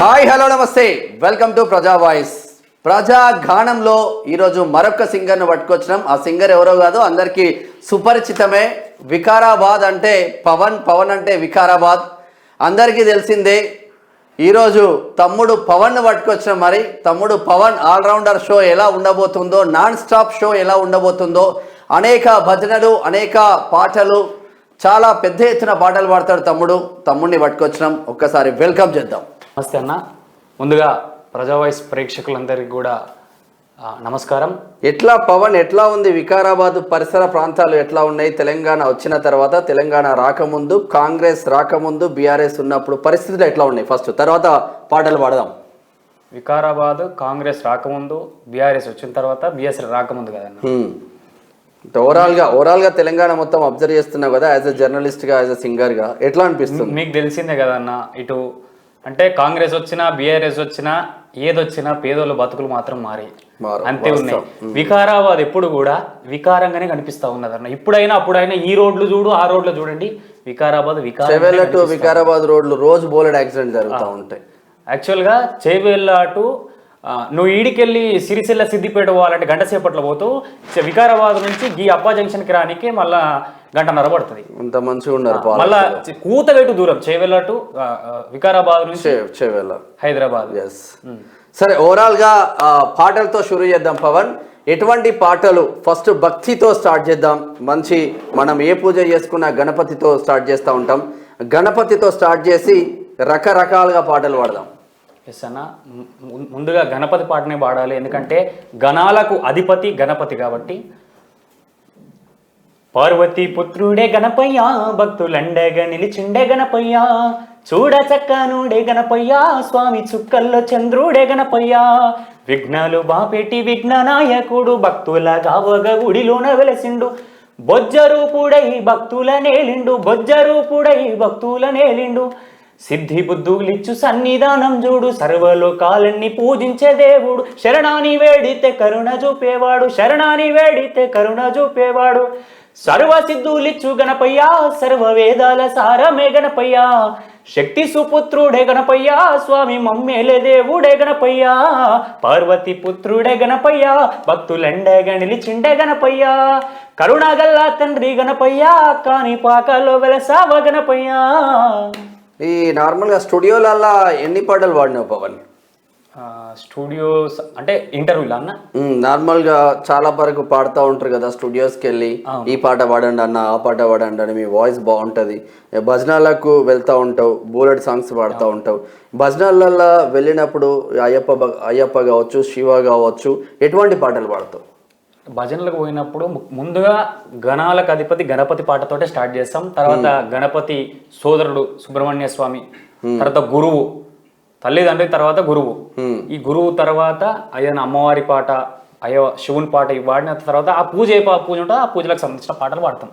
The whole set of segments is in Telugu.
హాయ్ హలో నమస్తే. Welcome to Praja voice. ప్రజా గానంలో ఈరోజు మరొక సింగర్ను పట్టుకొచ్చినాం. ఆ సింగర్ ఎవరో కాదు అందరికీ సుపరిచితమే. వికారాబాద్ అంటే పవన్ పవన్ అంటే వికారాబాద్. అందరికీ తెలిసిందే ఈరోజు తమ్ముడు పవన్ను పట్టుకొచ్చిన మరి. తమ్ముడు పవన్ ఆల్రౌండర్ షో ఎలా ఉండబోతుందో నాన్ స్టాప్ షో ఎలా ఉండబోతుందో అనేక భజనలు అనేక పాటలు చాలా పెద్ద ఎత్తున పాటలు పాడతాడు తమ్ముడు. తమ్ముడిని పట్టుకొచ్చినాం. ఒక్కసారి వెల్కమ్ చేద్దాం. నమస్తే అన్న. ముందుగా ప్రజా వాయిస్ ప్రేక్షకులందరికీ కూడా నమస్కారం. ఎట్లా పవన్ ఎట్లా ఉంది వికారాబాద్ పరిసర ప్రాంతాలు ఎట్లా ఉన్నాయి? తెలంగాణ వచ్చిన తర్వాత తెలంగాణ రాకముందు కాంగ్రెస్ రాకముందు బీఆర్ఎస్ ఉన్నప్పుడు పరిస్థితులు ఎట్లా ఉన్నాయి? ఫస్ట్ తర్వాత పాటలు పాడదాం. వికారాబాద్ కాంగ్రెస్ రాకముందు బీఆర్ఎస్ వచ్చిన తర్వాత బీఎస్ రాకముందు కదన్న ఓవరాల్గా ఓవరాల్గా తెలంగాణ మొత్తం అబ్జర్వ్ చేస్తున్నావు కదా యాజ్ అ జర్నలిస్ట్గా యాజ్ అ సింగర్గా. ఎట్లా అనిపిస్తుంది? మీకు తెలిసిందే కదన్న ఇటు అంటే కాంగ్రెస్ వచ్చినా బీఆర్ఎస్ వచ్చినా ఏదొచ్చినా పేదోళ్ళ బతుకులు మాత్రం మారి. మారు, అంతే ఉన్నాయి. వికారాబాద్ ఎప్పుడు కూడా వికారంగానే కనిపిస్తా ఉన్నదన్న. ఇప్పుడైనా అప్పుడైనా ఈ రోడ్లు చూడు ఆ రోడ్లు చూడండి. వికారాబాద్ వికారం సెవెల్ టు వికారాబాద్ రోడ్లు రోజు బోలెడ్ యాక్సిడెంట్ జరుగుతూ ఉంటాయి. యాక్చువల్గా చేవేళ్ళ అటు నువ్వు ఈడికెళ్ళి సిరిసిల్ల సిద్దిపేట పోవాలంటే గంట సేపట్లో పోతూ వికారాబాద్ నుంచి ఈ అప్పా జంక్షన్కి రానికి మళ్ళా గంటన్నర పడుతుంది. అంత మంచిగా ఉన్నారు మళ్ళా కూతవేటు దూరం చేవేళ్ళ ఆ, వికారాబాద్ నుంచి చెవెళ్ళ. హైదరాబాద్. ఎస్ సరే ఓవరాల్గా పాటలతో షురూ చేద్దాం పవన్. ఎటువంటి పాటలు ఫస్ట్ భక్తితో స్టార్ట్ చేద్దాం. మంచి మనం ఏ పూజ చేసుకున్నా గణపతితో స్టార్ట్ చేస్తూ ఉంటాం. గణపతితో స్టార్ట్ చేసి రకరకాలుగా పాటలు పాడదాం. ఎస్ అన్న. ముందుగా గణపతి పాటనే పాడాలి. ఎందుకంటే గణాలకు అధిపతి గణపతి కాబట్టి పార్వతీ పుత్రుడే గణపయ్య భక్తులండగా నిలిచిండే గణపయ్యా. చూడ చక్కనుడే గణపయ్యా స్వామి చుక్కల్లో చంద్రుడే గణపయ్యా. విఘ్నాలు బాపెట్టి విఘ్ననాయకుడు భక్తుల గావగ గుడిలోన వెలసిండు. బొజ్జరూపుడై భక్తుల నేలిండు బొజ్జరూపుడై భక్తుల నేలిండు. సిద్ధి బుద్ధులిచ్చు సన్నిధానం చూడు సర్వలోకాలన్నీ పూజించే దేవుడు. శరణాని వేడితే కరుణ చూపేవాడు శరణాని వేడితే కరుణ చూపేవాడు. సర్వసిద్ధులిచ్చు గణపయ్యా సర్వవేదాల సారమే గణపయ్యా. శక్తి సుపుత్రుడే గణపయ్యా స్వామి మమ్మేలే దేవుడే గణపయ్యా. పార్వతి పుత్రుడే గణపయ్యా భక్తులండగా నిలిచిండే గణపయ్యా. కరుణగల్లా తండ్రి గణపయ్యా కాని పాకలో వెలసావ గణపయ్యా. ఈ నార్మల్గా స్టూడియోలల్లా ఎన్ని పాటలు పాడినావు పవన్? స్టూడియోస్ అంటే ఇంటర్వ్యూలా అన్న? మ్మ్, నార్మల్గా చాలా వరకు పాడుతూ ఉంటారు కదా స్టూడియోస్కి వెళ్ళి ఈ పాట పాడండి అన్న ఆ పాట పాడండి అని మీ వాయిస్ బాగుంటుంది. భజనాలకు వెళ్తూ ఉంటావు బూలెట్ సాంగ్స్ పాడుతూ ఉంటావు. భజనాలలో వెళ్ళినప్పుడు అయ్యప్ప అయ్యప్ప కావచ్చు శివ కావచ్చు ఎటువంటి పాటలు పాడతావు? భజనలకు పోయినప్పుడు ముందుగా గణాలకు అధిపతి గణపతి పాటతోటే స్టార్ట్ చేస్తాం. తర్వాత గణపతి సోదరుడు సుబ్రహ్మణ్య స్వామి తర్వాత గురువు. తల్లిదండ్రి తర్వాత గురువు. ఈ గురువు తర్వాత అయ్యన అమ్మవారి పాట అయ్యో శివుని పాట ఇవి వాడిన తర్వాత ఆ పూజ ఏ పూజ ఉంటుందో ఆ పూజలకు సంబంధించిన పాటలు పాడతాం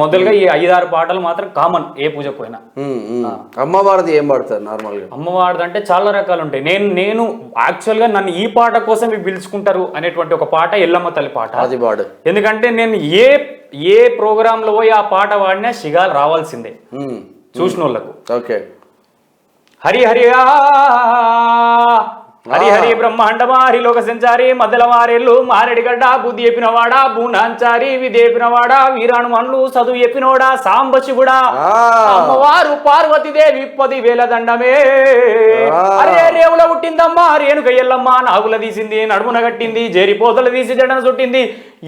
మొదలుగా ఈ ఐదారు పాటలు మాత్రం కామన్ ఏ పూజకు పోయినా మ్మ్, మ్మ్. అమ్మవారిది ఏం పాడతారు నార్మల్గా అమ్మవారిది అంటే చాలా రకాలు ఉంటాయి. నేను నేను యాక్చువల్గా నన్ను ఈ పాట కోసం పిలుచుకుంటారు అనేటువంటి ఒక పాట ఎల్లమ్మ తల్లి పాట. అది పాడు. ఎందుకంటే నేను ఏ ఏ ప్రోగ్రాంలో పోయి ఆ పాట పాడినా షిగాలు రావాల్సిందే. చూసిన వాళ్ళకు ఓకే. 하리하리야. హరి బ్రహ్మాండమా హరిలోక సంచారి మద్దల మారెల్లు మారెడిగడ్డ బుద్ధి చెప్పినవాడా బూనాంచారి విధి చెప్పినవాడా వీరాణు మన్లు చదువు చెప్పినోడా సాంబ శివుడా ఆ. అమ్మవారు పార్వతీదేవి పది వేల దండమే. అరే రేవుల పుట్టిందమ్మా రేణుక ఎల్లమ్మ నాగుల తీసింది నడుమున కట్టింది జేరిపోతలు తీసి జడన చుట్టింది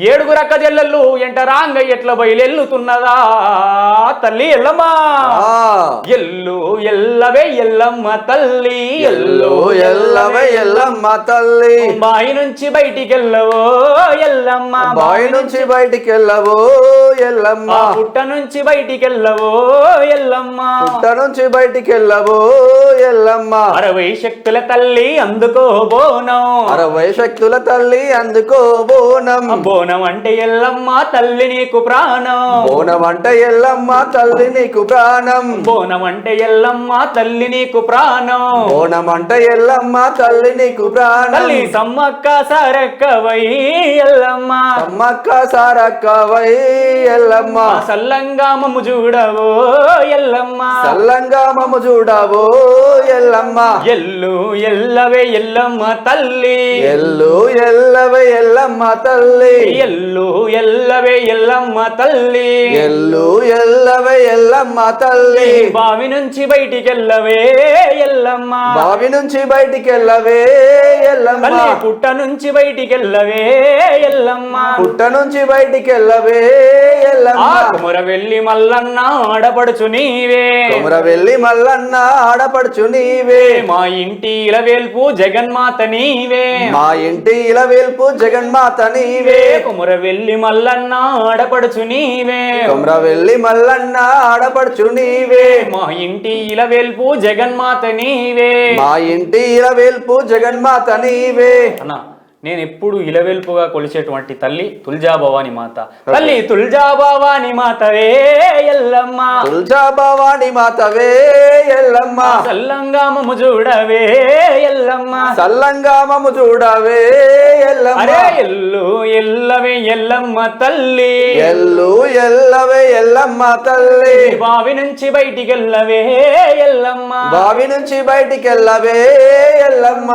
ఏడుగురు అక్క చెల్లెళ్ళు ఎంట రాంగ ఎట్ల బయలెల్లుతున్నదా తల్లి ఎల్లమ్మ. ఎల్లు ఎల్లవే ఎల్లమ్మ తల్లి ఎల్లో ఎల్లవే ఎల్లమ్మ తల్లి. బాయి నుంచి బయటికి వెళ్ళవో ఎల్లమ్మ బావి నుంచి బయటికి వెళ్ళవో ఎల్లమ్మ. పుట్ట నుంచి బయటికి వెళ్ళవో ఎల్లమ్మ. పుట్ట నుంచి బయటికి వెళ్ళవో ఎల్లమ్మ. అరవై శక్తుల తల్లి అందుకో బోనం. అరవై శక్తుల తల్లి అందుకో బోనం. బోనం అంటే ఎల్లమ్మ తల్లి నీకు ప్రాణం. బోనం అంటే ఎల్లమ్మ తల్లి నీకు ప్రాణం. బోనం అంటే ఎల్లమ్మ తల్లి నీకు ప్రాణం. బోనం అంటే ఎల్లమ్మ తల్లి నీకు ప్రాణం. తల్లి సమ్మక్క సారక్కవై ఎల్లమ్మ. అమ్మక్క సారక్క వై ఎల్లమ్మ. సల్లంగా మమ్ము చూడవో ఎల్లమ్మ. సల్లంగా మమ్మ చూడవో ఎల్లమ్మ. ఎల్లు ఎల్లవే ఎల్లమ్మ తల్లి. ఎల్లు ఎల్లవే ఎల్లమ్మ తల్లి. ఎల్లు ఎల్లవే ఎల్లమ్మ తల్లి. ఎల్లు ఎల్లవే ఎల్లమ్మ తల్లి. బావి నుంచి బయటికెళ్ళవే ఎల్లమ్మ. బావి నుంచి బయటికి వెళ్ళవే ఎల్లమ్మ. పుట్ట నుంచి బయటికెళ్ళవే ఎల్లమ్మ. పుట్ట నుంచి బయటికి వెళ్ళవే ఎల్లమ్మ. కుమర వెళ్ళి మల్లన్న ఆడపడుచు నీవే. కుమర వెళ్ళి మల్లన్న ఆడపడుచు నీవే. మా ఇంటి ఇలవేల్పు జగన్మాత నీవే. మా ఇంటి ఇలవేల్పు జగన్మాత నీవే. కుమర వెళ్ళి మల్లన్న ఆడపడుచు నీవే. కుమర వెళ్ళి మల్లన్న ఆడపడుచు నీవే. మా ఇంటి ఇలవేల్పు జగన్మాత నీవే. మా ఇంటి ఇలవేల్పు జగన్మాత నీవే. అన్న నేను ఎప్పుడు ఇలవెల్పుగా కొలిచేటువంటి తల్లి తుల్జా భవాని మాత తల్లి తుల్జా భవాని మాతవే ఎల్లమ్మ. తుల్జా భవాని మాతవే. ఎల్లమ్మ. సల్లంగా మమ్ము చూడవే ఎల్లమ్మ. సల్లంగా మమ్ము చూడవే ఎల్లమ్మ. అరే ఎల్లు ఎల్లవే ఎల్లమ్మ తల్లి. ఎల్లు ఎల్లవే ఎల్లమ్మ తల్లి. బావి నుంచి బయటికెళ్ళవే ఎల్లమ్మ. బావి నుంచి బయటికి ఎల్లమ్మ.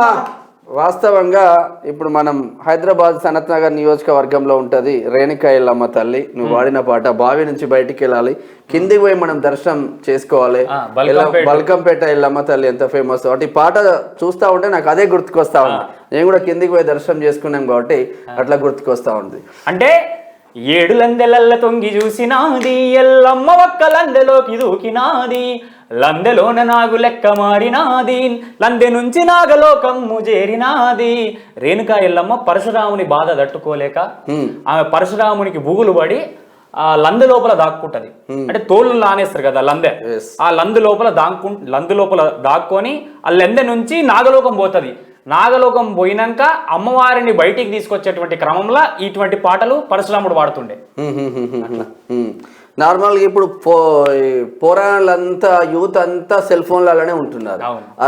వాస్తవంగా ఇప్పుడు మనం హైదరాబాద్ సనత్ నగర్ నియోజకవర్గంలో ఉంటది రేణుకా ఎల్లమ్మ తల్లి. నువ్వు వాడిన పాట బావి నుంచి బయటికి వెళ్ళాలి. కిందికి పోయి మనం దర్శనం చేసుకోవాలి. బల్కంపేట. ఎల్ల- బల్కంపేట ఎల్లమ్మ తల్లి ఎంత ఫేమస్ కాబట్టి ఈ పాట చూస్తా ఉంటే నాకు అదే గుర్తుకొస్తా ఉంది. నేను కూడా కిందికి పోయి దర్శనం చేసుకున్నాం కాబట్టి అట్లా గుర్తుకొస్తా ఉంది. అంటే ఏడు లందెలల్ల తొంగి చూసినాది ఎల్లమ్మ ఒక్క లందెలోకి దూకినాది. లందెలోన నాగు లెక్క మారినాది. లందె నుంచి నాగలోకమ్ము చేరినాది రేణుకా ఎల్లమ్మ పరశురాముని బాధ తట్టుకోలేక. ఆమె పరశురామునికి బుగులు పడి ఆ లందె లోపల దాక్కుంటది. అంటే తోళ్ళు లానేస్తారు కదా లందె. ఆ లందు లోపల దాక్కు లందు లోపల దాక్కొని ఆ లెందె నుంచి నాగలోకం పోతది. నాగలోకం పోయినాక అమ్మవారిని బయటికి తీసుకొచ్చేటువంటి క్రమంలో ఇటువంటి పాటలు పరశురాముడు వాడుతుండే నార్మల్గా ఇప్పుడు పో పోరాళ్ళంతా యూత్ అంతా సెల్ ఫోన్లలోనే ఉంటున్నారు.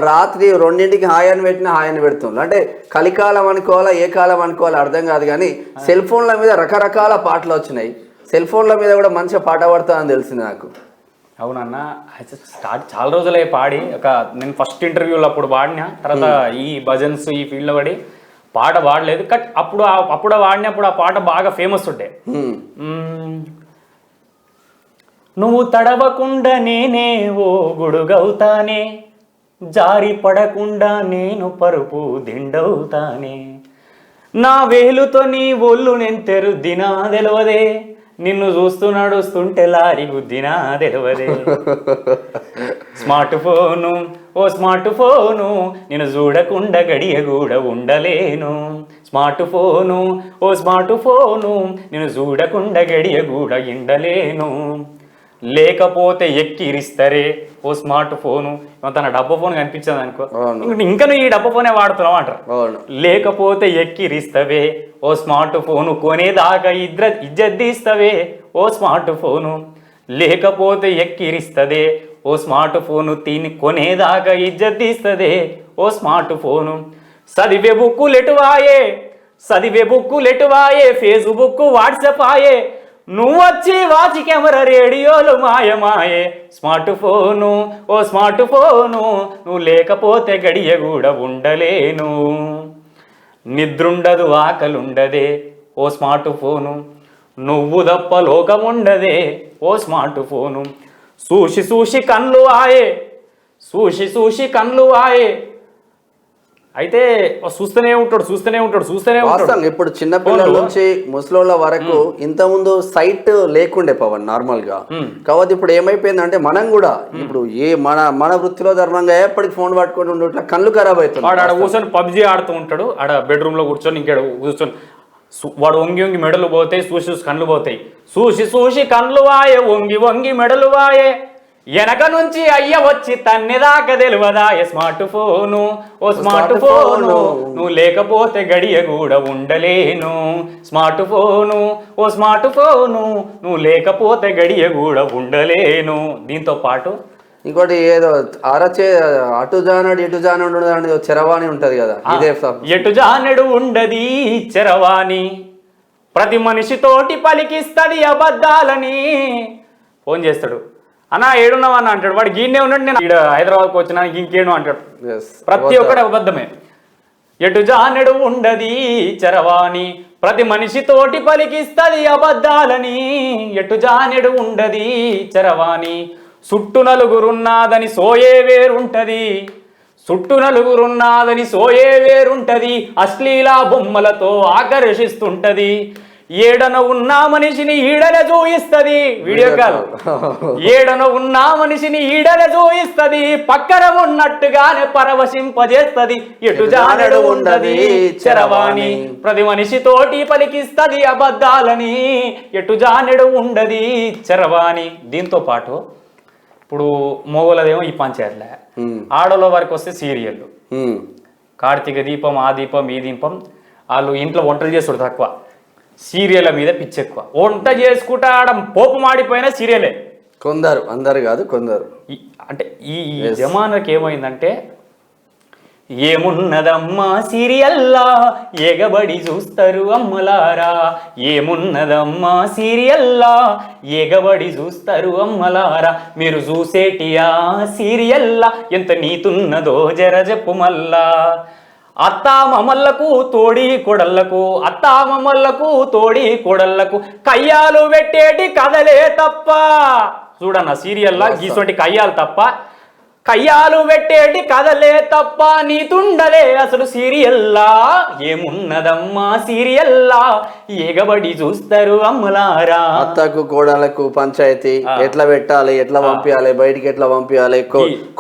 రాత్రి రెండింటికి హాయ్ అని పెట్టిన హాయ్ అని పెడుతున్నారు అంటే కలికాలం అనుకోవాలా ఏ కాలం అనుకోవాలా అర్థం కాదు కానీ సెల్ ఫోన్ల మీద రకరకాల పాటలు వచ్చినాయి. సెల్ ఫోన్ల మీద కూడా మంచిగా పాట పడతానని తెలిసింది నాకు. అవునన్న స్టార్ట్ చాలా రోజులే పాడి. ఒక నేను ఫస్ట్ ఇంటర్వ్యూలో అప్పుడు పాడిన తర్వాత ఈ భజన్స్ ఈ ఫీల్డ్లో పడి పాట పాడలేదు కట్ అప్పుడు అప్పుడు వాడినప్పుడు ఆ పాట బాగా ఫేమస్ ఉండే. నువ్వు తడవకుండా నేనే ఓ గొడుగవుతానే జారి పడకుండా నేను పరుపు దిండవుతానే. నా వేలుతో నీ ఒళ్ళు నెంతెరు దినా తెలవదే నిన్ను చూస్తూ నడుస్తుంటే లారి గుద్దినా తెలవదే. స్మార్ట్ ఫోను ఓ స్మార్ట్ ఫోను నేను చూడకుండా గడియ కూడా ఉండలేను. స్మార్ట్ ఫోను ఓ స్మార్ట్ ఫోను నేను చూడకుండా గడియ కూడా ఇండలేను. లేకపోతే ఎక్కిరిస్తరే. ఓ స్మార్ట్ ఫోను తన డబ్బా ఫోన్ కనిపించదు అనుకో. ఇంక- నువ్వు ఈ డబ్బా ఫోనే వాడుతున్నావు అంటారు. లేకపోతే ఎక్కిరిస్తవే. ఓ స్మార్ట్ ఫోను కొనేదాకా ఇద్ర ఇజ్జద్దీస్తవే ఓ స్మార్ట్ ఫోను లేకపోతే ఎక్కిరిస్తదే. ఓ స్మార్ట్ ఫోను తిని కొనేదాకా ఇజ్జద్దీస్తదే ఓ స్మార్ట్ ఫోను చదివే బుక్కులు ఎటువాయే చదివే బుక్కులు ఎటువాయే ఫేస్బుక్ వాట్సాప్ ఆయే. నువ్వొచ్చి వాచి కెమెరా రేడియోలు మాయమాయే స్మార్ట్ ఫోను ఓ స్మార్ట్ ఫోను నువ్వు లేకపోతే గడియ కూడా ఉండలేను. నిద్రుండదు ఆకలుండదే ఓ స్మార్ట్ ఫోను. నువ్వు తప్ప లోకముండదే ఓ స్మార్ట్ ఫోను. సూషి సూషి కన్లు ఆయే సూషి సూషి కన్లు ఆయే. అయితే చూస్తూనే ఉంటాడు చూస్తూనే ఉంటాడు చూస్తూనే ఉంటాడు. ఇప్పుడు చిన్న పిల్లల నుంచి ముసలోళ్ళ వరకు ఇంత ముందు సైట్ లేకుండే పవన్ నార్మల్గా. కాబట్టి ఇప్పుడు ఏమైపోయిందంటే మనం కూడా ఇప్పుడు ఏ మన మన వృత్తిలో ధర్మంగా ఎప్పటికి ఫోన్ పట్టుకొని ఉండి ఇట్లా కళ్ళు ఖరాబ్ వాడు ఆడ అవుతుంది కూర్చొని పబ్జి ఆడుతూ ఉంటాడు ఆడ బెడ్రూమ్లో కూర్చొని ఇంకేడ కూర్చొని వాడు వంగి వంగి మెడలు పోతాయి చూసి చూసి కళ్ళు పోతాయి. చూసి చూసి కళ్ళు వాయే వంగి వంగి మెడలు వాయే. వెనక నుంచి అయ్య వచ్చి తన్నెదాకా తెలియదాయ స్మార్ట్ ఫోను? ఓ స్మార్ట్ ఫోను. నువ్వు లేకపోతే గడియ కూడా ఉండలేను. Smart phone. ఓ స్మార్ట్ ఫోను. నువ్వు లేకపోతే గడియ కూడా ఉండలేను. దీంతో పాటు ఇంకోటి ఏదో అరచే అటు జానడు ఇటు జానడు అని చెరవాణి ఉంటది కదా ఇదే ఎటు జానెడు ఉండది చెరవాణి. ప్రతి మనిషితోటి పలికిస్తది అబద్ధాలని. ఫోన్ చేస్తాడు. అన్న ఏడున్నావు అన్న అంటాడు. వాడు గీనే ఉన్నాడు నేను ఈడ హైదరాబాద్కి వచ్చినా ఇంకేను అంటాడు. ప్రతి ఒక్కటి అబద్ధమే. ఎటు జానెడు ఉండది చరవాణి ప్రతి మనిషి తోటి పలికిస్తది అబద్ధాలని. ఎటు జానెడు ఉండది చరవాణి చుట్టు నలుగురున్నాదని సోయే వేరుంటది. చుట్టు నలుగురున్నాదని సోయే వేరుంటది. అశ్లీల బొమ్మలతో ఆకర్షిస్తుంటది. ఏడన ఉన్న మనిషిని ఈడన చూయిస్తది. Video call. ఏడన ఉన్న మనిషిని ఈడన చూయిస్తది. పక్కన ఉన్నట్టుగానే పరవశింపజేస్తది. ఎటు జానడు ఉండది చరవాణి. ప్రతి మనిషి తోటి పలికిస్తది అబద్ధాలని. ఎటు జానడు ఉండది చరవాణి. దీంతో పాటు ఇప్పుడు మోగోలదేమో ఈ పంచాయతీలే. ఆడోళ్ళ వారికి వస్తే సీరియళ్ళు. కార్తీక దీపం ఆ దీపం ఈ దీపం. వాళ్ళు ఇంట్లో వంటలు చేసుడు తక్కువ. సీరియల్ మీద పిచ్చి ఎక్కువ వంట చేసుకుంటా ఆడ పోపు మాడిపోయినా సీరియలే. కొందరు అందరు కాదు కొందరు. అంటే ఈ ఈ జమానాకి ఏమైందంటే ఏమున్నదమ్మా సీరియల్లా? ఎగబడి చూస్తారు అమ్మలారా? ఏమున్నదమ్మా సీరియల్లా? ఎగబడి చూస్తారు అమ్మలారా? మీరు చూసేటియా సీరియల్లా? ఎంత నీతున్నదో జర చెప్పు మల్లా అత్తా మమల్లకు తోడి కొడళ్ళకు అత్తా మమల్లకు తోడి కొడళ్ళకు కయ్యాలు పెట్టేటి కథలే తప్ప. చూడన్న సీరియల్లా గీసోటి కయ్యాలు తప్ప కయ్యాలు పెట్టేటి కథలే తప్ప నీతుండలే అసలు సీరియల్లా? ఏమున్నదమ్మా సీరియల్లా? ఎగబడి చూస్తారు అమ్మలారా? అత్తకు కోడలకు పంచాయతీ ఎట్లా పెట్టాలి ఎట్లా పంపించాలి బయటికి ఎట్లా పంపించాలి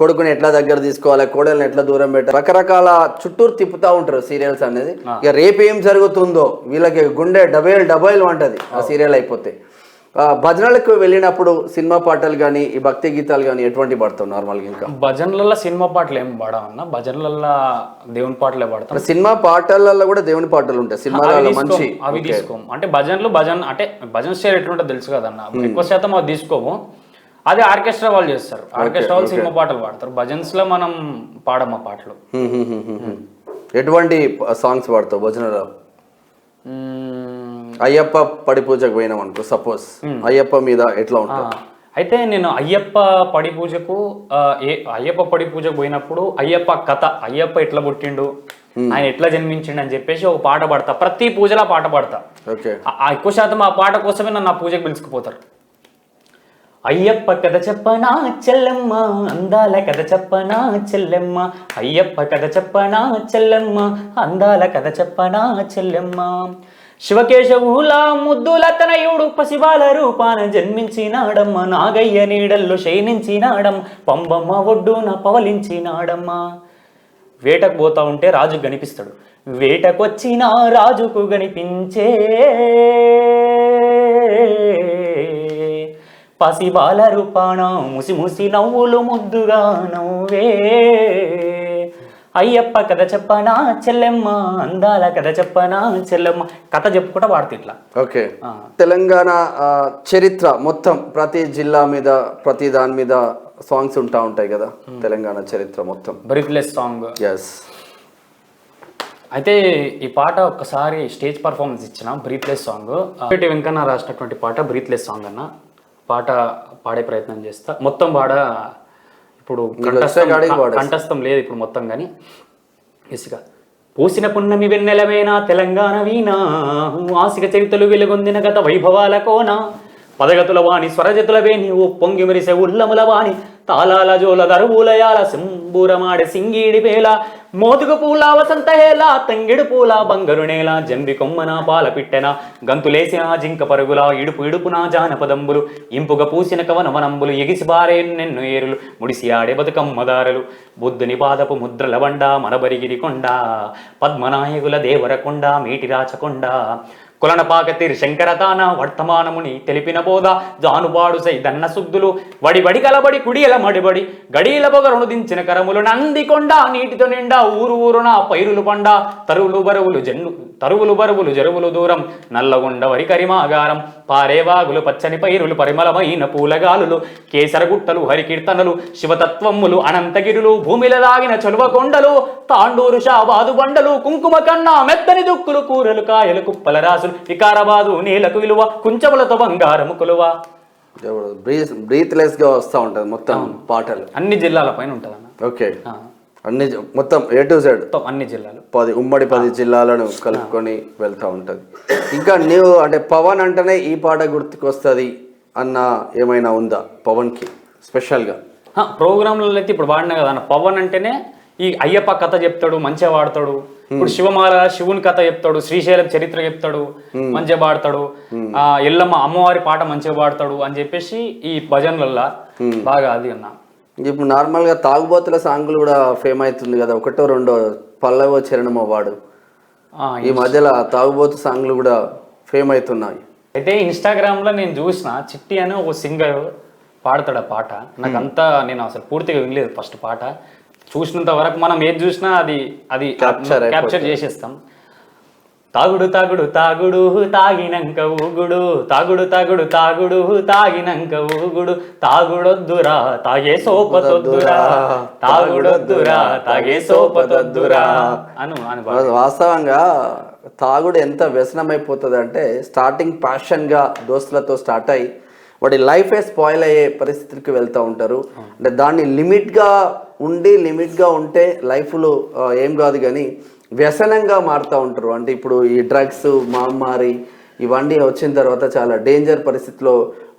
కొడుకుని ఎట్లా దగ్గర తీసుకోవాలి కోడల్ని ఎట్లా దూరం పెట్టాలి? రకరకాల చుట్టూరు తిప్పుతా ఉంటారు సీరియల్స్ అనేది. ఇక రేపు ఏం జరుగుతుందో వీళ్ళకి గుండె డబైల్ డబైల్ అంటది ఆ సీరియల్ అయిపోతే. భజనలకు వెళ్ళినప్పుడు సినిమా పాటలు కానీ ఈ భక్తి గీతాలు కానీ ఎటువంటి పడతావు నార్మల్గా ఇంకా? భజనలలో సినిమా పాటలు ఏం పాడమన్నా భజనలలో దేవుని పాటలే పాడతాం. సినిమా పాటలలో కూడా దేవుని పాటలు ఉంటాయి. అవి సినిమాలలో మంచి. అవి తీసుకోం. అంటే భజనలు భజన అంటే భజన స్టైల్ ఎట్లుంటో తెలుసు కదన్న ఎక్కువ శాతం అది తీసుకోము. అది ఆర్కెస్ట్రా వాళ్ళు చేస్తారు. ఆర్కెస్ట్రా వాళ్ళు సినిమా పాటలు పాడతారు. భజన్స్లో మనం పాడమ్మ పాటలు. ఎటువంటి సాంగ్స్ పాడతావు భజనలో? అయ్యప్ప పడి పూజకు పోయినాం అనుకో సపోజ్ అయ్యప్ప మీద ఎట్లా ఉంటుంది అయితే నేను అయ్యప్ప పడి పూజకు ఏ అయ్యప్ప పడి పూజకు పోయినప్పుడు అయ్యప్ప కథ అయ్యప్ప ఎట్లా పుట్టిండు ఆయన ఎట్లా జన్మించిండు అని చెప్పేసి ఒక పాట పాడతా. ప్రతి పూజలో పాట పాడతా. ఆ ఎక్కువ శాతం ఆ పాట కోసమే నన్ను ఆ పూజకు పిలుచుకుపోతారు. అయ్యప్ప కథ చెప్పనా చెల్లెమ్మ అందాల కథ చెప్పనా చెల్లెమ్మ అయ్యప్ప కథ చెప్పనా చెల్లెమ్మ అందాల కథ చెప్పనా చెల్లెమ్మ. శివకేశవుల ముద్దుల తనయుడు పసిబాల రూపాన జన్మించినాడమ్మ. నాగయ్య నీడల్లో శయనించినాడమ్మ. పంబమ్మ ఒడ్డున పవలించినాడమ్మ. వేటకు పోతా ఉంటే రాజు కనిపిస్తాడు వేటకొచ్చిన రాజుకు కనిపించే పసిబాల రూపాన ముసి ముసి నవ్వులు ముద్దుగా నవ్వే అయ్యప్ప కథ చెప్పనా చెల్లెమ్మ? అందాల కథ చెప్పనా చెల్లెమ్మ? కథ చెప్పుకుంటా వాడుతూ ఇట్లా. ఓకే. తెలంగాణ చరిత్ర మొత్తం ప్రతి జిల్లా మీద ప్రతి దాని మీద సాంగ్స్ ఉంటా ఉంటాయి కదా? తెలంగాణ చరిత్ర మొత్తం. బ్రీత్లెస్ సాంగ్ ఎస్ అయితే ఈ పాట ఒక్కసారి స్టేజ్ పర్ఫార్మెన్స్ ఇచ్చిన బ్రీత్లెస్ సాంగ్ పేటి వెంకన్న రాసినటువంటి పాట బ్రీత్లెస్ సాంగ్ అన్న. పాట పాడే ప్రయత్నం చేస్తా. మొత్తం పాడ ఇప్పుడు కంఠస్థం లేదు ఇప్పుడు మొత్తం కానీ. ఇసుక. పూసిన పున్నమి వెన్నెలమేనా తెలంగాణ వీణ ఆసిక చరితలు వెలుగొందిన గత వైభవాల కోన. పదగతుల వాణి స్వరజతులవే నీవు పొంగి మెరిసే ఉల్లముల వాణి. తాళాల జోల దరువులయాల సింబూరమాడే సింగీడి పేల మోతుగు పూల వసంత హేల తంగిడు పూల బంగరు నేల జంబి కొమ్మన పాల పిట్టెన. గంతులేసిన జింక పరుగుల ఇడుపు ఇడుపున జానపదంబులు. ఇంపుగ పూసిన కవనవనంబులు ఎగిసి బారే నిన్ను ఏరులు. ముడిసి ఆడే బతుకమ్మదారులు బుద్ధుని పాదపు ముద్రల బండ మనబరిగిరి కొండ. పద్మనాయకుల దేవరకొండ మీటి రాచకొండ. కులనపాకతీర్ శంకరతాన వర్తమానముని తెలిపిన బోధ. జానుబాడు సైదన్న సుద్దులు వడి కలబడి కుడియల మడిబడి. గడియల పొగరును దించిన కరములు నందికొండ నీటితో నిండా ఊరు ఊరున పైరులు పండ. తరువులు బరువులు జన్ను తరువులు బరువులు జరువులు దూరం. నల్లగొండ వరి కరిమాగారం. పారేవాగులు పచ్చని పైరులు పరిమళమైన పూలగాలులు. కేసరగుట్టలు హరికీర్తనలు. శివతత్వములు అనంతగిరులు. భూమిల దాగిన చలువ కొండలు. తాండూరు షాబాదు బండలు. కుంకుమ కన్నా మెత్తని దుక్కులు కూరలు కాయలు కుప్పల రాసులు. వికారాబాదు నేలకు విలువ కుంచములతో బంగారము కొలువ. బ్రీత్ బ్రీత్లెస్గా వస్తూ ఉంటది మొత్తం పాటలు. అన్ని జిల్లాల పైన ఉంటుంది అన్న ఓకే అన్ని మొత్తం ఏ టు జెడ్? అన్ని జిల్లాలు. పది ఉమ్మడి పది జిల్లాలను కలుపుకొని వెళ్తూ ఉంటది. ఇంకా నీవు అంటే పవన్ అంటేనే ఈ పాట గుర్తుకొస్తుంది అన్న ఏమైనా ఉందా? పవన్కి స్పెషల్గా. ప్రోగ్రాంలలో అయితే ఇప్పుడు వాడినా కదా అన్న. పవన్ అంటేనే ఈ అయ్యప్ప కథ చెప్తాడు మంచిగా వాడతాడు. ఇప్పుడు శివమాల శివుని కథ చెప్తాడు శ్రీశైలం చరిత్ర చెప్తాడు మంచిగా పాడతాడు. ఆ ఎల్లమ్మ అమ్మవారి పాట మంచిగా పాడతాడు అని చెప్పేసి ఈ భజనలల్లా బాగా అది అన్న. ఇప్పుడు నార్మల్గా తాగుబోతుల సాంగ్లు కూడా ఫేమ్ అవుతుంది కదా ఒకటో రెండో పల్లవో చరణమో వాడు. ఆ, ఈ మధ్యలో తాగుబోతు సాంగ్లు కూడా ఫేమ్ అవుతున్నాయి. అయితే ఇన్స్టాగ్రామ్లో నేను చూసిన చిట్టి అని ఒక సింగర్ పాడతాడు ఆ పాట. నాకు అంతా నేను అసలు పూర్తిగా వినలేదు ఫస్ట్ పాట. చూసినంత వరకు మనం ఏది చూసినా అది అది క్యాప్చర్ చేసేస్తాం. తాగుడు తాగుడు తాగుడు తాగినంక ఊగుడు. తాగుడు తాగుడు తాగుడు తాగినంక ఊగుడు. తాగుడొద్దురా తాగే సోపతొద్దురా తాగుడొద్దురా తాగే సోపతొద్దురా అను. వాస్తవంగా తాగుడు ఎంత వ్యసనమైపోతుంది అంటే స్టార్టింగ్ ప్యాషన్గా దోస్తులతో స్టార్ట్ అయ్యి వాడి లైఫే స్పాయిల్ అయ్యే పరిస్థితికి వెళ్తూ ఉంటారు. అంటే దాన్ని లిమిట్గా ఉండి లిమిట్గా ఉంటే లైఫ్లో ఏం కాదు కానీ వ్యసనంగా మారుతూ ఉంటారు. అంటే ఇప్పుడు ఈ డ్రగ్స్ మహమ్మారి ఇవన్నీ వచ్చిన తర్వాత చాలా డేంజర్ పరిస్థితిలో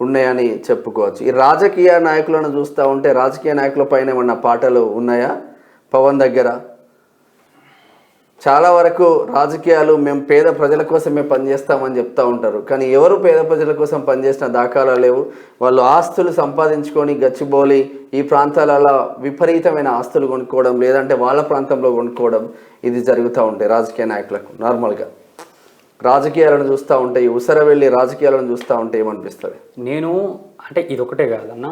ఉన్నాయని చెప్పుకోవచ్చు. ఈ రాజకీయ నాయకులను చూస్తూ ఉంటే రాజకీయ నాయకుల పైన ఏమన్నా పాటలు ఉన్నాయా? పవన్ దగ్గర? చాలా వరకు రాజకీయాలు మేము పేద ప్రజల కోసమే పనిచేస్తామని చెప్తూ ఉంటారు. కానీ ఎవరు పేద ప్రజల కోసం పనిచేసిన దాఖలా లేవు. వాళ్ళు ఆస్తులు సంపాదించుకొని గచ్చిబోలి ఈ ప్రాంతాలలో విపరీతమైన ఆస్తులు కొనుక్కోవడం లేదంటే వాళ్ళ ప్రాంతంలో కొనుక్కోవడం ఇది జరుగుతూ ఉంటాయి రాజకీయ నాయకులకు నార్మల్గా. రాజకీయాలను చూస్తూ ఉంటే ఉసర వెళ్ళి రాజకీయాలను చూస్తూ ఉంటే ఏమనిపిస్తుంది? నేను అంటే ఇది ఒకటే కాదన్నా.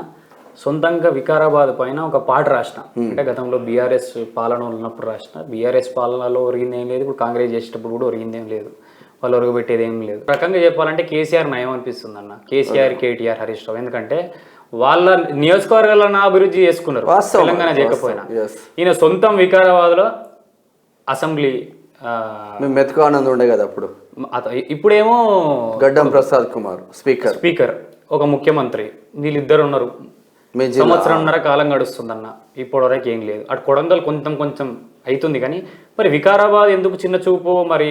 సొంతంగా వికారాబాద్ పైన ఒక పాట రాసిన. అంటే గతంలో బీఆర్ఎస్ పాలన ఉన్నప్పుడు రాసిన. బీఆర్ఎస్ పాలనలో ఒరిగింది ఏం లేదు ఇప్పుడు కాంగ్రెస్ చేసేటప్పుడు కూడా ఒరిగింది ఏం లేదు. వాళ్ళు ఒరగబెట్టేది ఏం లేదు. రకంగా చెప్పాలంటే కేసీఆర్ నయం అనిపిస్తుంది అన్న కేసీఆర్ కేటీఆర్ హరీష్ రావు. ఎందుకంటే వాళ్ళ నియోజకవర్గాలను అభివృద్ధి చేసుకున్నారు. తెలంగాణ చేయకపోయినా. ఈయన సొంతం వికారాబాద్లో అసెంబ్లీ మెతుకు ఆనంద్ ఉండే కదా అప్పుడు. ఇప్పుడేమో గడ్డం ప్రసాద్ కుమార్ స్పీకర్. స్పీకర్ ఒక ముఖ్యమంత్రి. వీళ్ళిద్దరు ఉన్నారు. సంవత్సరంన్నర కాలం గడుస్తుందన్న. ఇప్పటి వరకు ఏం లేదు. అటు కొడంగల్ కొంచెం కొంచెం అవుతుంది కానీ మరి వికారాబాద్ ఎందుకు చిన్న చూపు? మరి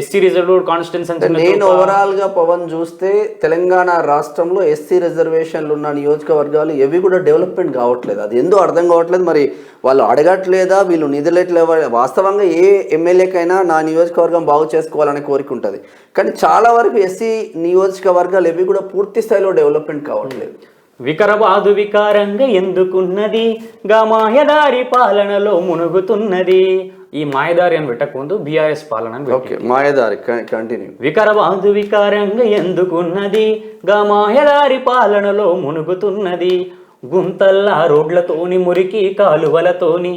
ఎస్సీ రిజర్వ్డ్ కాన్స్టిట్యూన్సీ నేను ఓవరాల్గా పవన్ చూస్తే తెలంగాణ రాష్ట్రంలో ఎస్సీ రిజర్వేషన్లు ఉన్న నియోజకవర్గాలు ఎవి కూడా డెవలప్మెంట్ కావట్లేదు. అది ఎందుకు అర్థం కావట్లేదు? మరి వాళ్ళు అడగట్లేదా? వీళ్ళు నిధులెట్లేవా వాస్తవంగా ఏ ఎమ్మెల్యేకైనా నా నియోజకవర్గం బాగు చేసుకోవాలనే కోరిక ఉంటుంది. కానీ చాలా వరకు ఎస్సీ నియోజకవర్గాలు ఎవి కూడా పూర్తి స్థాయిలో డెవలప్మెంట్ కావట్లేదు. వికారాబాదు వికారంగా ఎందుకున్నది? గా మాయదారి పాలనలో మునుగుతున్నది. ఈ మాయదారి అని పెట్టకముందు బీఆర్ఎస్ పాలన అని పెట్టు. ఓకే మాయదారి కంటిన్యూ వికరబాదు వికారంగా ఎందుకున్నది? గా మాయదారి పాలనలో మునుగుతున్నది. గుంతల్లా రోడ్లతోని మురికి కాలువలతోని.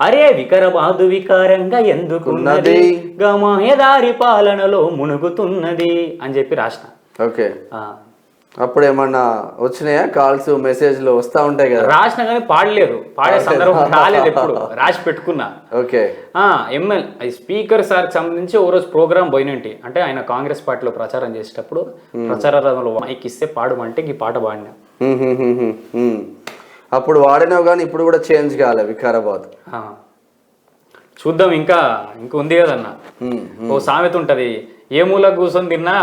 అరే వికరబాదు వికారంగా ఎందుకున్నది? గా మాయదారి పాలనలో మునుగుతున్నది అని చెప్పి రాసిన. ఓకే. అప్పుడు ఏమన్నా వచ్చినాయా కాల్స్ మెసేజ్లు వస్తూ ఉంటాయి కదా? రాసిన కానీ పాడలేదు. పాడే సందర్భం రాలేదు ఎప్పుడు. రాసి పెట్టుకున్నా. ఓకే. ఎంఎల్ స్పీకర్ సార్కి సంబంధించి ఓ రోజు ప్రోగ్రామ్ పోయినంటి. అంటే ఆయన కాంగ్రెస్ పార్టీలో ప్రచారం చేసేటప్పుడు ప్రచార రథంలో మైక్ ఇస్తే పాడమంటే ఈ పాట పాడినా. అప్పుడు వాడినావు కానీ ఇప్పుడు కూడా చేంజ్ కాలే వికారాబాద్. చూద్దాం ఇంకా ఇంకా ఉంది కదన్న. ఓ సామెత ఉంటది. ఏ మూల కూర్చొని తిన్నా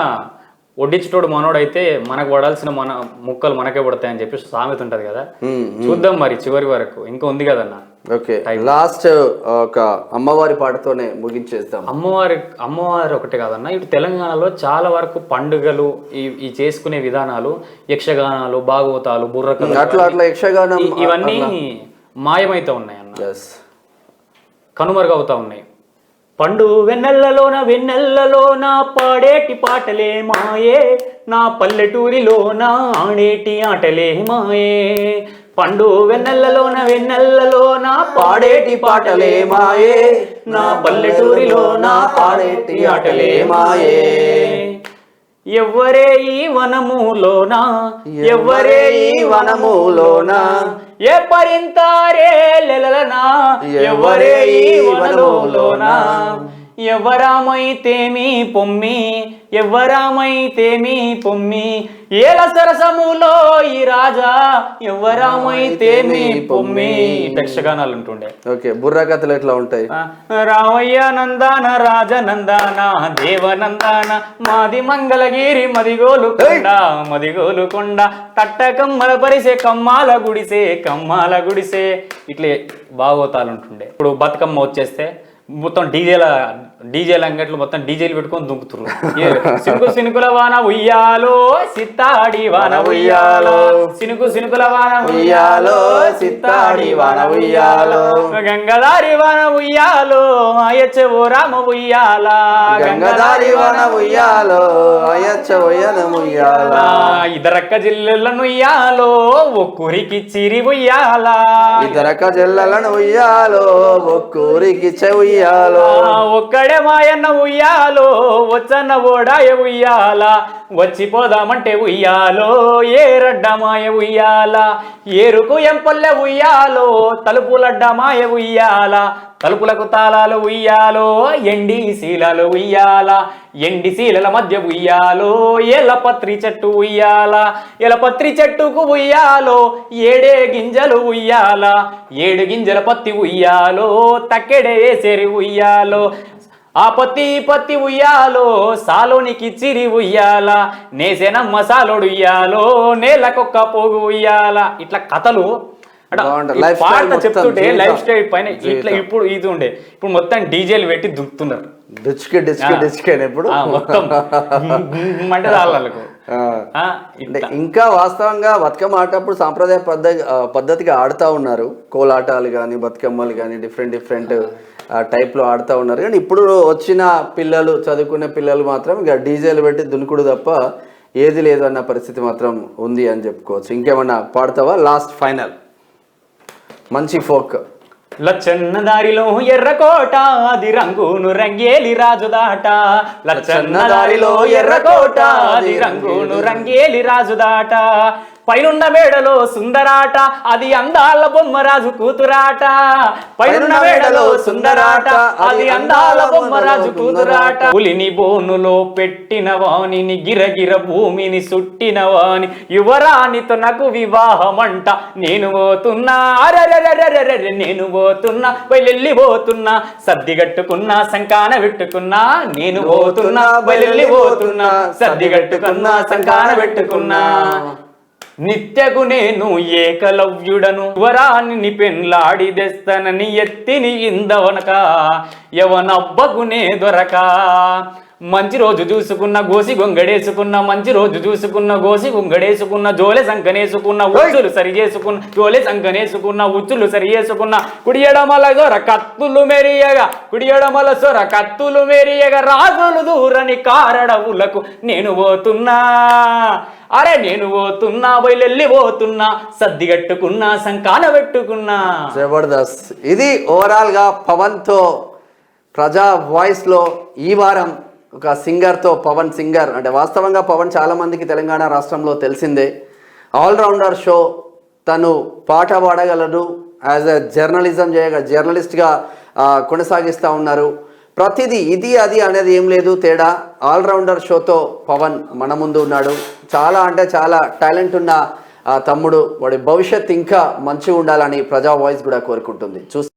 వడ్డించటోడు మనోడైతే మనకు పడాల్సిన మన ముక్కలు మనకే పడతాయని చెప్పి సామెత ఉంటది కదా. చూద్దాం మరి చివరి వరకు. ఇంకా ఉంది కదన్న? ఓకే. లాస్ట్ ఒక అమ్మవారి పాటతోనే ముగించేద్దాం. అమ్మవారి అమ్మవారి ఒకటే కాదన్న ఇటు తెలంగాణలో చాలా వరకు పండుగలు ఈ ఈ చేసుకునే విధానాలు యక్షగానాలు భాగవతాలు బుర్రకథలు అట్లా అట్లా యక్షగానం ఇవన్నీ మాయమైతే ఉన్నాయి అన్న కనుమరుగవుతా ఉన్నాయి. పండు వెన్నెల్లలోన వెన్నెల్లలోన పాడేటి పాటలే మాయే నా పల్లెటూరిలోన ఆడేటి ఆటలే మాయే. పండు వెన్నెల్లలోన వెన్నెల్లలోన పాడేటి పాటలే మాయే నా పల్లెటూరిలోన ఆడేటి ఆటలే మాయే. ఎవ్వరే ఈ వనములోన ఎవ్వరే ఈ వనములోనా ఏ పరింతారే లెలలనా? ఎవ్వరే ఈ వనములోన ఎవరామైతేమి పొమ్మి ఎవరామైతేమి పొమ్మి ఏల సరసములో ఈ రాజా ఎవరామైతేమి పొమ్మి. యక్షగానాలు ఉంటుండే. ఓకే బుర్రా కథలు ఎట్లా ఉంటాయి? రామయ్య నందాన రాజనందాన దేవనందాన మాది మంగళగిరి మదిగోలు కొండ మదిగోలు కొండ తట్ట కమ్మల పరిసే కమ్మాల గుడిసే కమ్మాల గుడిసే. ఇట్లే బాగోతాలు ఉంటుండే. ఇప్పుడు బతుకమ్మ వచ్చేస్తే మొత్తం డీజేల డీజేల అంగట్లు మొత్తం డీజేలు పెట్టుకొని దుంకుతున్నారు సినుకు సినుకుల వాన ఉయ్యాలో సిత్తాడి వాన ఉయ్యాలో. సినుకు సినుకుల వాన ఉయ్యాలో, సిత్తాడి వాన ఉయ్యాలో. గంగదారి వాన ఉయ్యాలో అయ్యచ్చవో రామ ఉయ్యాల. గంగదారి వన ఉయ్యాలో అయ్యచ్చ ఉయ్యన ఉయ్యాల. ఇదరక్క జిల్లెలను ఉయ్యాలో ఒక్కూరికి చిరి ఉయ్యాల. ఇతరక జల్లలను ఉయ్యాలో ఒక్కూరికి చె ఉయ్యాలో. ఆ, మాయన్న ఉయ్యాలో వచ్చన్న ఓడాయ ఉయ్యాల. వచ్చిపోదామంటే ఉయ్యాలో ఏ రడ్డమాయ ఉయ్యాల. ఏరుకు ఎంపల్లె ఉయ్యాలో తలుపులడ్డమాయ ఉయ్యాల. తలుపులకు తాళాలు ఉయ్యాలో ఎండి శీలలు ఉయ్యాల. ఎండి శీలల మధ్య ఉయ్యాలో ఎలపత్రి చెట్టు ఉయ్యాల. ఎలపత్రి చెట్టుకు ఉయ్యాలో ఏడే గింజలు ఉయ్యాల. ఏడు గింజల పత్తి ఉయ్యాలో తక్కెడే వేసేరి ఉయ్యాలో. ఆ పత్తి పత్తి ఉయ్యాలో సాలోనికి చిరి ఉయ్యాల నేసేనమ్మ సాలోడు ఉయ్యాలో నేలకొక్క పోగు ఉయ్యాల. ఇట్లా కథలు. అంటే పాట చెప్తుంటే. లైఫ్ స్టైల్ పైన ఇట్లా. ఇప్పుడు ఇది ఉండే. ఇప్పుడు మొత్తం డీజేలు పెట్టి దుక్కుతున్నారు. డిచ్కి డిచ్కి డిచ్కి ఆ, మొత్తం. అంటే వాళ్ళకు. ఇంకా వాస్తవంగా బతుకమ్మ ఆటప్పుడు సాంప్రదాయ పద్ధతి పద్ధతిగా ఆడుతూ ఉన్నారు. కోలాటాలు కానీ బతుకమ్మలు కానీ డిఫరెంట్ డిఫరెంట్ టైప్లో ఆడుతూ ఉన్నారు. కానీ ఇప్పుడు వచ్చిన పిల్లలు చదువుకునే పిల్లలు మాత్రం ఇక డీజేలు పెట్టి దునుకుడు తప్ప ఏది లేదు అన్న పరిస్థితి మాత్రం ఉంది అని చెప్పుకోవచ్చు. ఇంకేమన్నా పాడతావా? లాస్ట్ ఫైనల్ మంచి ఫోక్. లచ్చన్న దారిలో ఎర్రకోట అది రంగును రంగేలి రాజుదాట లచ్చన్న దారిలో ఎర్రకోట అది రంగును రంగేలి రాజుదాట పైనున్న మేడలో సుందరాట అది అందాల బొమ్మరాజు కూతురాట. పైనున్న మేడలో సుందరాట అది అందాల బొమ్మరాజు కూతురాట. పులిని బోనులో పెట్టిన వాణిని గిరగిర భూమిని సుట్టిన వాణి. యువరాణితో నాకు వివాహమంట. నేను పోతున్నా నేను పోతున్నా బయలెల్లి పోతున్నా. సర్ది కట్టుకున్నా సంకాన పెట్టుకున్నా నేను పోతున్నా బయలెల్లి పోతున్నా. సర్ది కట్టుకున్నా సంకాన పెట్టుకున్నా. నిత్యగు నేను ఏకలవ్యుడను. వరాన్ని పెన్లాడి తెస్తనని ఎత్తిని ఇందవనక. యవనబ్బగునే దొరక. మంచి రోజు చూసుకున్న గోసి గొంగడేసుకున్న మంచి రోజు చూసుకున్న గోసి గొంగడేసుకున్న జోలె సంకనేసుకున్న ఉచ్చులు సరి చేసుకున్న జోలె సంకనేసుకున్న ఉచ్చులు సరి చేసుకున్న కుడి ఎడమల దొర కత్తులు మెరియగా కుడి ఎడమల సొర కత్తులు మెరియగా రాజులు దూరని కారడవులకు నేను పోతున్నా. అరే నేను పోతున్నా బయలెల్లి పోతున్నా సర్ది కట్టుకున్నా సంకాన పెట్టుకున్నా. జబర్దస్త్. ఇది ఓవరాల్గా పవన్తో ప్రజా వాయిస్లో ఈ వారం ఒక సింగర్తో పవన్ సింగర్ అంటే వాస్తవంగా పవన్ చాలామందికి తెలంగాణ రాష్ట్రంలో తెలిసిందే. ఆల్రౌండర్ షో తను పాట పాడగలడు. యాజ్ ఎ జర్నలిజం చేయగ జర్నలిస్ట్గా కొనసాగిస్తూ ఉన్నారు. ప్రతిదీ ఇది అది అనేది ఏం లేదు తేడా. ఆల్రౌండర్ షోతో పవన్ మన ముందు ఉన్నాడు. చాలా అంటే చాలా టాలెంట్ ఉన్న తమ్ముడు. వాడి భవిష్యత్ ఇంకా మంచిగా ఉండాలని ప్రజా వాయిస్ కూడా కోరుకుంటుంది. చూస్తే